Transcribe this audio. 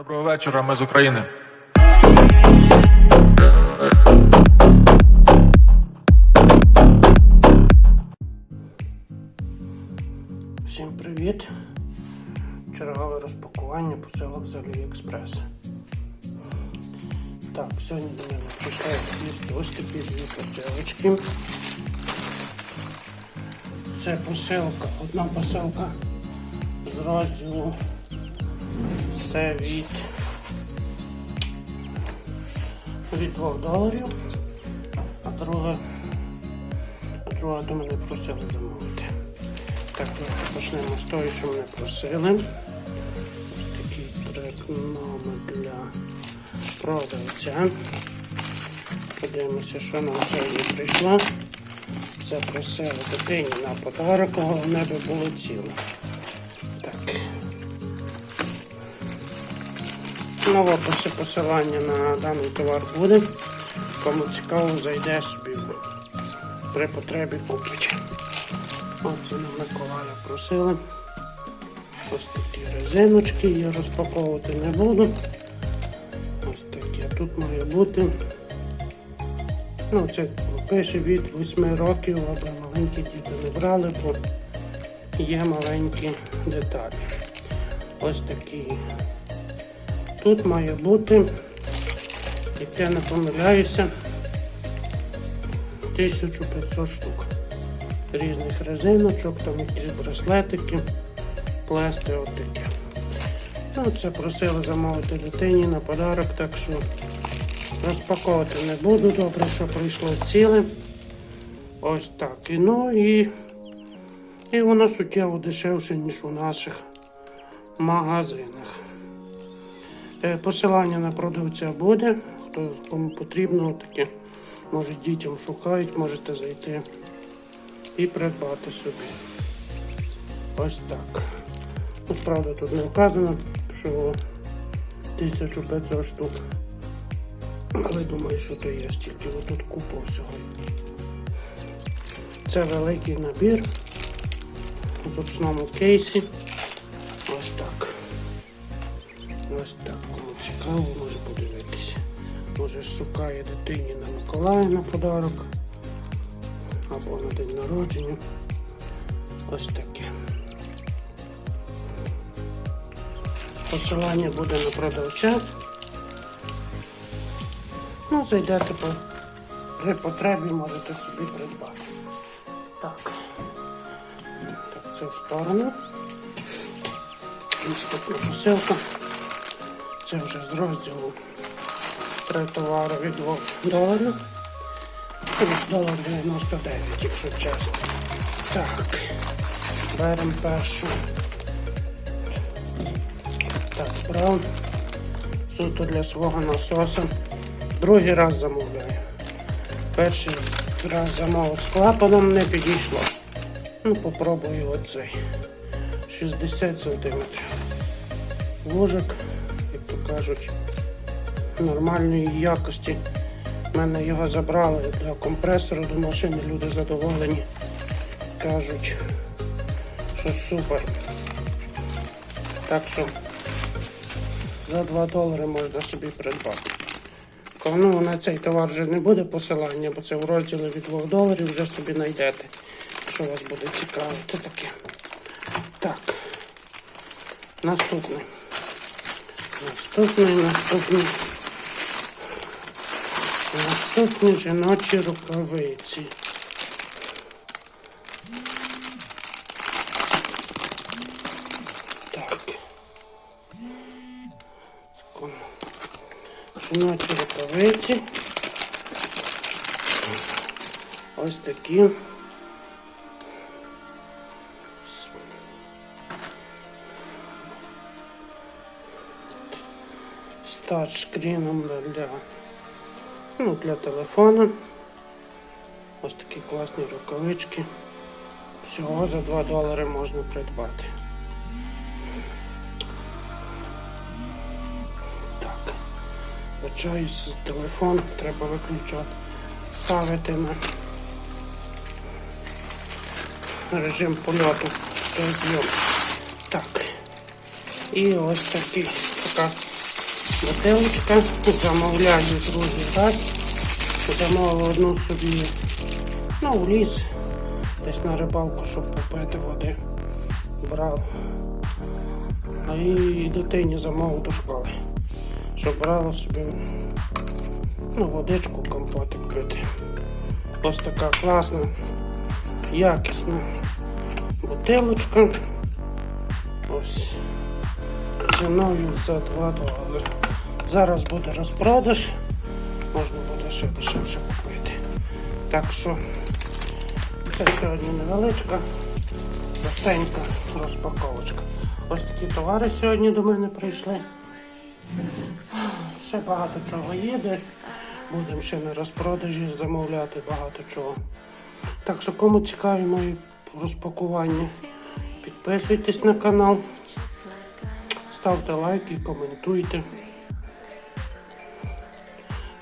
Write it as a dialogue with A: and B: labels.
A: Доброго вечора, ми з України.
B: Всім привіт! Чергове розпакування посилок з Аліекспрес. Так, сьогодні до мене прийшли ось такі дві посилочки. Це посилка, одна посилка з розділу це від, від 2 доларів, а друга, а друга до мене просили замовити. Так, ну, почнемо з того, що мене просили. Ось такий трек номер для продавця. Подивимося, що нам сьогодні прийшло. Це просили дитині на подарок, головне би було ціле. Нове поси- посилання на даний товар буде. Кому цікаво, зайде собі при потребі купить. Оце на Миколая просили. Ось такі резиночки, я розпаковувати не буду. Ось таке тут має бути. Ну, це пише від 8 років, аби маленькі діти не брали, бо є маленькі деталі. Ось такі. Тут має бути, як я не помиляюся, 1500 штук різних резиночок, там якісь браслетики, плести от. Ну, це просили замовити дитині на подарок, так що розпаковувати не буду. Добре, що прийшло ціле. Ось так. І ну і, і воно суттєво дешевше, ніж у наших магазинах. Е, Посилання на продавця буде. Хто кому потрібно, таке, може дітям шукають, можете зайти і придбати собі. Ось так. Ну, правда, тут не вказано, що 1500 штук. Але думаю, що то є стільки. Отут купа всього. Це великий набір в ручному кейсі. Ось так. Кому цікаво, може подивитися. Може шукає дитині на Миколая на подарок або на день народження. Ось таке. Посилання буде на продавця. Ну, зайдете по при потребі, можете собі придбати. Так. Так, це в сторону. Наступна посилка. Це вже з розділу три товари від 2 доларів. Десь долар 99, якщо чесно. Так. Беремо першу. Так, брав. Суто для свого насоса. Другий раз замовляю. Перший раз замовив з клапаном, не підійшло. Ну, попробую оцей. 60 сантиметрів. Вужик, як то кажуть, нормальної якості. У мене його забрали для компресору до машини, люди задоволені. Кажуть, що супер. Так що за 2 долари можна собі придбати. Ну, на цей товар вже не буде посилання, бо це в розділі від 2 доларів вже собі знайдете, що вас буде цікавити таке. Так. Наступний. Наступний, наступний. Наступні жіночі рукавиці. Так. Жіночі рукавиці. Ось такі. Тачскріном для Ну, для телефона. Ось такі класні рукавички. Всього за 2 долари можна придбати. Так. Вибачаюсь, телефон треба виключати. Ставити на режим польоту. та. Так. І ось такі, така бутилочка. Замовляю другий раз. Замовив одну собі ну, в ліс, десь на рибалку, щоб попити води. Брав. А і дитині замовив до школи. Щоб брала собі ну, водичку, компотик пити. Ось така класна, якісна бутилочка. Ось ціною за 2 долари. Зараз буде розпродаж, можна буде ще дешевше купити. Так що це сьогодні невеличка, простенька розпаковочка. Ось такі товари сьогодні до мене прийшли. Ще багато чого їде. Будемо ще на розпродажі замовляти багато чого. Так що кому цікаві мої розпакування, підписуйтесь на канал, ставте лайки, коментуйте.